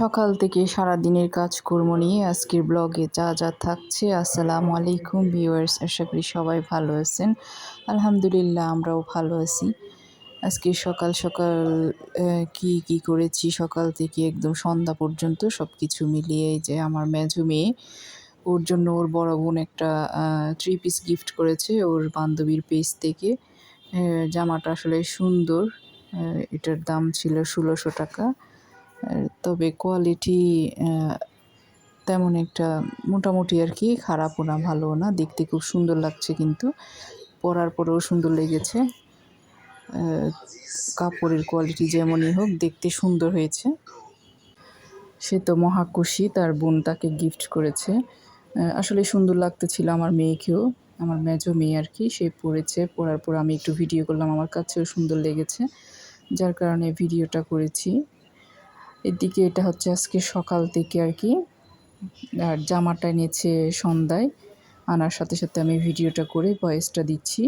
সকাল থেকে সারা দিনের কাজকর্ম নিয়ে আজকের ব্লগে যা যা থাকছে, আসসালামু আলাইকুম ভিউয়ার্স, আশা করি সবাই ভালো আছেন। আলহামদুলিল্লাহ আমরাও ভালো আছি। আজকে সকাল সকাল কি কি করেছি? সকাল থেকে একদম সন্ধ্যা পর্যন্ত সব কিছু মিলিয়ে যে আমার মেজো মেয়ে, ওর জন্য ওর বড় বোন একটা থ্রি পিস গিফট করেছে ওর বান্ধবীর পেজ থেকে। জামাটা আসলে সুন্দর এটার দাম ছিল ষোলোশো টাকা। তবে কোয়ালিটি তেমন একটা মোটামুটি আর কি খারাপও না, ভালোও না। দেখতে খুব সুন্দর লাগছে কিন্তু। পরার পরেও সুন্দর লেগেছে। কাপড়ের কোয়ালিটি যেমনই হোক, দেখতে সুন্দর হয়েছে। সে তো মহাকুশি তার বোন তাকে গিফট করেছে। আসলে সুন্দর লাগতেছিল আমার মেয়েকেও। আমার মেজো মেয়ে আর কি, সে পড়েছে। পড়ার পর আমি একটু ভিডিও করলাম, আমার কাছেও সুন্দর লেগেছে। যার কারণে ভিডিওটা করেছি। এদিকে এটা হচ্ছে আজকে সকাল থেকে আর কি। আর জামাটা এনেছে সন্ধ্যায়। আনার সাথে সাথে আমি ভিডিওটা করে ভয়েসটা দিচ্ছি।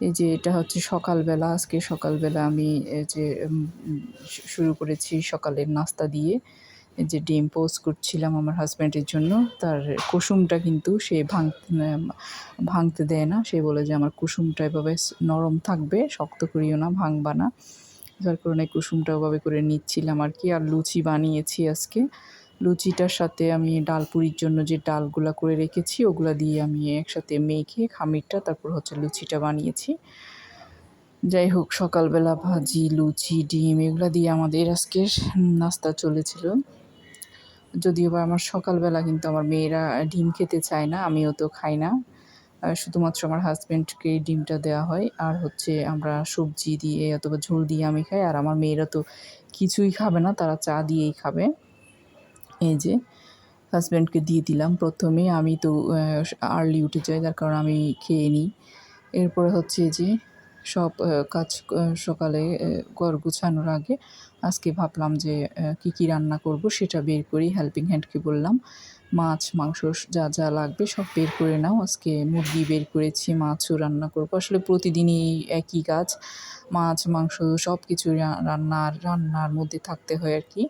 এই যে এটা হচ্ছে সকালবেলা, আজকে সকালবেলা আমি যে শুরু করেছি সকালের নাস্তা দিয়ে। যে ডিম পোস্ট করছিলাম আমার হাজব্যান্ডের জন্য। তার কুসুমটা কিন্তু সে ভাঙ ভাঙতে দেয় না। সে বলে যে আমার কুসুমটা এভাবে নরম থাকবে, শক্ত করিও না, ভাঙবা না। যার কারণে কুসুমটা ওভাবে করে নিচ্ছিলাম আর কি। আর লুচি বানিয়েছি আজকে। লুচিটার সাথে আমি ডাল পুরির জন্য যে ডালগুলা করে রেখেছি, ওগুলা দিয়ে আমি একসাথে মেখে খামিরটা, তারপর হচ্ছে লুচিটা বানিয়েছি। যাই হোক, সকালবেলা ভাজি, লুচি, ডিম, এগুলো দিয়ে আমাদের আজকের নাস্তা চলেছিল। যদিও বা আমার সকালবেলা কিন্তু আমার মেয়েরা ডিম খেতে চায় না, আমিও তো খাই না। শুধুমাত্র আমার হাজব্যান্ডকে ডিমটা দেওয়া হয়। আর হচ্ছে আমরা সবজি দিয়ে অথবা ঝোল দিয়ে আমি খাই, আর আমার মেয়েরা তো কিছুই খাবে না, তারা চা দিয়েই খাবে। এই যে হাজব্যান্ডকে দিয়ে দিলাম প্রথমে, আমি তো আর্লি উঠে যাই, যার কারণে আমি খেয়ে নিই। এরপরে হচ্ছে যে সব কাজ সকালে ঘর গুছানোর আগে আজকে ভাবলাম যে কী কী রান্না করব সেটা বের করি হেল্পিং হ্যান্ডকে বললাম। মাছ, মাংস যা যা লাগবে সব বের করে নাও। আজকে মুরগি বের করেছি, মাছও রান্না করব। আসলে প্রতিদিনই একই কাজ, মাছ, মাংস সব কিছু রান্নার রান্নার মধ্যে থাকতে হয় আর কি।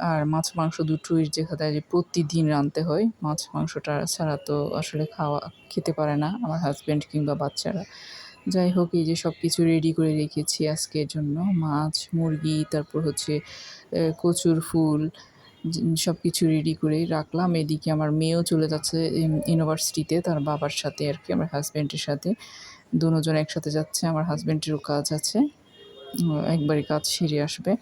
আর মাছ, মাংস দুটোই যায় যে প্রতিদিন রাঁধতে হয়, মাছ, মাংসটা ছাড়া তো আসলে খাওয়া, খেতে পারে না আমার হাজব্যান্ড কিংবা বাচ্চারা। যাই হোক, এই যে সব কিছু রেডি করে রেখেছি আজকের জন্য। মাছ, মুরগি, তারপর হচ্ছে কচুর ফুল সব কিছু রেডি করে রাখলাম। এদিকে আমার মেয়েও চলে যাচ্ছে ইউনিভার্সিটিতে তার বাবার সাথে আর কি আমার হাজব্যান্ডের সাথে। দুজন একসাথে যাচ্ছে আমার হাজব্যান্ডেরও কাজ আছে। উম, একবারে কাজ সেরে আসবে।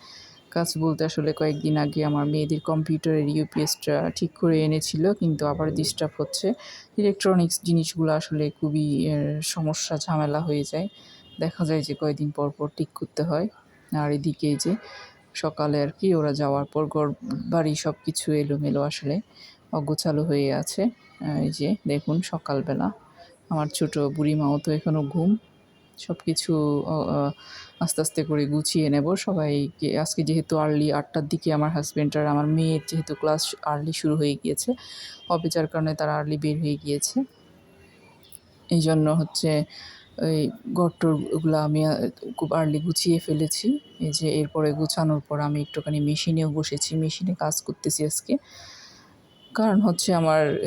কাজ বলতে আসলে কয়েকদিন আগে আমার মেয়েদের কম্পিউটারের ইউপিএসটা ঠিক করে এনেছিল কিন্তু আবার ডিস্টার্ব হচ্ছে। ইলেকট্রনিক্স জিনিসগুলো আসলে খুবই সমস্যা ঝামেলা হয়ে যায়। দেখা যায় যে কয়েকদিন পর পর ঠিক করতে হয়। আর এদিকে যে সকালে আর কি, ওরা যাওয়ার পর ঘর, বাড়ি সব কিছু এলোমেলো আসলে অগোছালো হয়ে আছে। এই যে দেখুন সকালবেলা, আমার ছোট বুড়িমাও তো এখনও ঘুম। সব কিছু আস্তে আস্তে করে গুছিয়ে নেব। সবাইকে আজকে যেহেতু আর্লি আটটার দিকে আমার হাজব্যান্ড আর আমার মেয়ের যেহেতু ক্লাস আর্লি শুরু হয়ে গিয়েছে হবে যার কারণে তারা আর্লি বের হয়ে গিয়েছে। এই জন্য হচ্ছে ওই গট্টরগুলো আমি খুব আর্লি গুছিয়ে ফেলেছি। এই যে এরপরে গুছানোর পর আমি একটুখানি মেশিনেও বসেছি, মেশিনে কাজ করতেছি আজকে। কারণ হচ্ছে আমার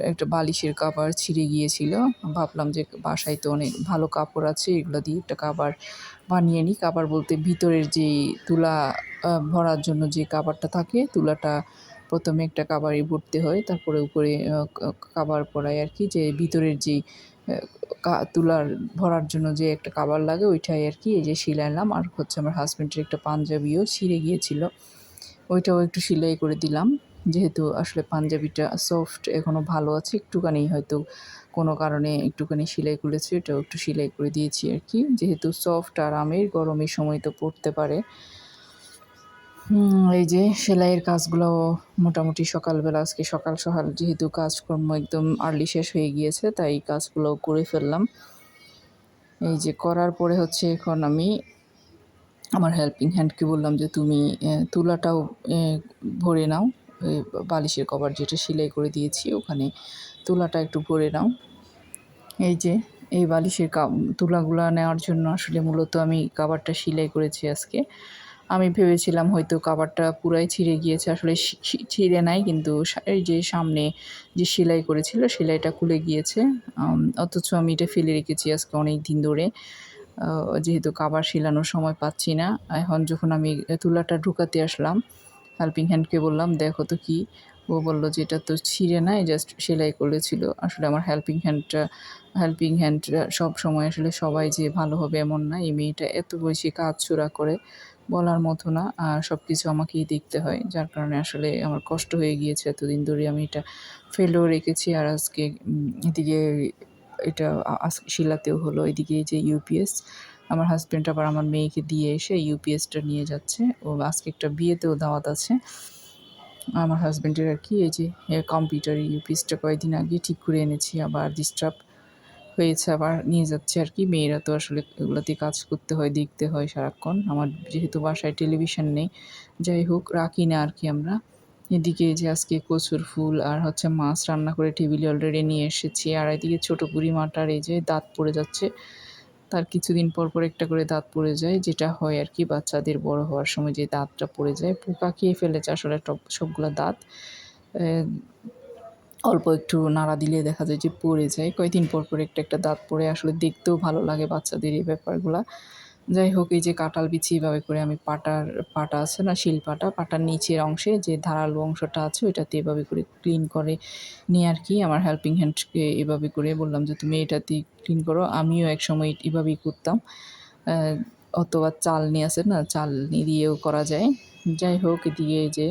একটা বালিশের কাভার ছিঁড়ে গিয়েছিল। ভাবলাম যে বাসায় তো অনেক ভালো কাপড় আছে, এগুলো দিয়ে একটা কাভার বানিয়ে নিই। কাভার বলতে ভিতরের যেই তুলা ভরার জন্য যে কাভারটা থাকে, তুলাটা প্রথমে একটা কাবারে ভরতে হয়। তারপরে উপরে কাবার পরাই আর কি। যে ভিতরের কা- তুলার ভরার জন্য যে একটা কাবার লাগে, ওইটাই আর কি। এই যে সিলাইলাম আর হচ্ছে আমার হাজব্যান্ডের একটা পাঞ্জাবিও ছিঁড়ে গিয়েছিল। ওইটাও একটু সেলাই করে দিলাম। যেহেতু আসলে পাঞ্জাবিটা সফট এখনও ভালো আছে, একটুখানি হয়তো কোনো কারণে একটুখানি সেলাই খুলেছে এটাও একটু সেলাই করে দিয়েছি আর কি। যেহেতু সফট আর আমের গরমের সময় তো পড়তে পারে। এই যে সেলাইয়ের কাজগুলো মোটামুটি সকালবেলা, আজকে সকাল সকাল যেহেতু কাজকর্ম একদম আর্লি শেষ হয়ে গিয়েছে, তাই কাজগুলো করে ফেললাম। এই যে করার পরে হচ্ছে এখন আমি আমার হেল্পিং হ্যান্ডকে বললাম যে, তুমি তুলাটাও ভরে নাও বালিশের কভার যেটা সেলাই করে দিয়েছি, ওখানে তুলাটা একটু ভরে নাও। এই যে, এই বালিশের কা, তুলাগুলা নেওয়ার জন্য আসলে মূলত আমি কাভারটা সেলাই করেছি আজকে। আমি ভেবেছিলাম হয়তো কাবারটা পুরাই ছিঁড়ে গিয়েছে, আসলে ছিঁড়ে নাই, কিন্তু এই যে সামনে যে সেলাই করেছিল, সেলাইটা খুলে গিয়েছে। অথচ আমি এটা ফেলে রেখেছি আজকে অনেক দিন ধরে। যেহেতু কাবার শিলানোর সময় পাচ্ছি না, এখন যখন আমি তুলাটা ঢুকাতে আসলাম হেল্পিং হ্যান্ডকে বললাম, দেখো তো কি? ও বলল যে, এটা তো ছিঁড়ে নাই জাস্ট সেলাই করেছিল। আসলে আমার হেল্পিং হ্যান্ডটা হেল্পিং হ্যান্ড সব সময় আসলে সবাই যে ভালো হবে এমন না, এই মেয়েটা এত বেশি কাজ চোরা করে। বলার মতো না। আর সব কিছু আমাকেই দেখতে হয়, যার কারণে আসলে আমার কষ্ট হয়ে গিয়েছে। এতদিন ধরে আমি এটা ফেলেও রেখেছি। আর আজকে এদিকে এটা শিলাতেও হলো। এদিকে যে ইউপিএস আমার হাজব্যান্ড আবার আমার মেয়েকে দিয়ে এসে ইউপিএসটা নিয়ে যাচ্ছে। ও আজকে একটা বিয়েতেও দাওয়াত আছে। আমার হাজব্যান্ডের আর কি, এই যে কম্পিউটার ইউপিএসটা কয়েকদিন আগে ঠিক করে এনেছি। আবার ডিস্টার্ব হয়েছে আবার নিয়ে যাচ্ছে আর কি। মেয়েরা তো আসলে এগুলোতে কাজ করতে হয়, দেখতে হয় সারাক্ষণ। আমার যেহেতু বাসায় টেলিভিশন নেই, যাই হোক, রাখি না আর কি আমরা। এদিকে যে আজকে কচুর ফুল আর হচ্ছে মাছ রান্না করে টেবিলে অলরেডি নিয়ে এসেছি। আর এদিকে ছোটো বুড়ি মাটার এই যে দাঁত পড়ে যাচ্ছে। তার কিছুদিন পর পর একটা করে দাঁত পড়ে যায়, যেটা হয় আর কি বাচ্চাদের বড় হওয়ার সময় যে দাঁতটা পড়ে যায়। পোকা খেয়ে ফেলেছে আসলে সবগুলো দাঁত। অল্প একটু নাড়া দিলে দেখা যায় যে পড়ে যায়। কয়েকদিন পর পর একটা একটা দাঁত পড়ে। আসলে দেখতেও ভালো লাগে বাচ্চাদের এই ব্যাপারগুলো। যাই হোক, এই যে কাঁঠাল বিছি এভাবে করে আমি পাটার, পাটা আছে না, শিল পাটা, পাটার নিচের অংশে যে ধারালো অংশটা আছে, ওইটাতে এভাবে করে ক্লিন করে নিয়ে আর কি আমার হেল্পিং হ্যান্ডকে এভাবে করে বললাম যে, তুমি এটাতে ক্লিন করো। আমিও এক সময় এভাবেই করতাম। অথবা চাল নিয়ে আসে না চাল নিয়ে দিয়েও করা যায়। যাই হোক এই যে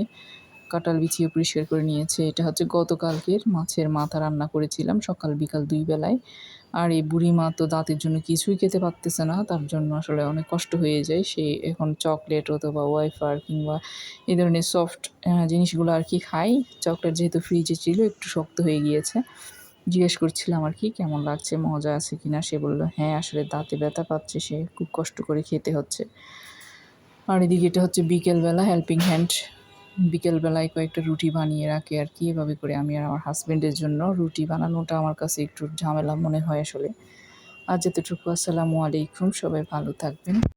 কাঁঠাল বিছিয়ে পরিষ্কার করে নিয়েছে। এটা হচ্ছে গতকালকের মাছের মাথা রান্না করেছিলাম সকাল বিকাল দুই বেলায়। আর এই বুড়ি মা তো দাঁতের জন্য কিছুই খেতে পারতেছে না, তার জন্য আসলে অনেক কষ্ট হয়ে যায়। সে এখন চকলেট অথবা ওয়াইফার কিংবা এই ধরনের সফট জিনিসগুলো আর কি খাই চকলেট যেহেতু ফ্রিজে ছিল, একটু শক্ত হয়ে গিয়েছে। জিজ্ঞেস করছিলাম আর কি, কেমন লাগছে, মজা আছে কিনা? সে বলল হ্যাঁ আসলে দাঁতে ব্যথা পাচ্ছে, সে খুব কষ্ট করে খেতে হচ্ছে। আর এদিকে এটা হচ্ছে বিকেলবেলা হেল্পিং হ্যান্ড বিকেলবেলায় কয়েকটা রুটি বানিয়ে রাখি আর কি, এভাবে করে আমি আর আমার হাজব্যান্ডের জন্য রুটি বানানোটা আমার কাছে একটু ঝামেলা মনে হয় আসলে। আর যতটুকু আসসালামু আলাইকুম, সবাই ভালো থাকবেন।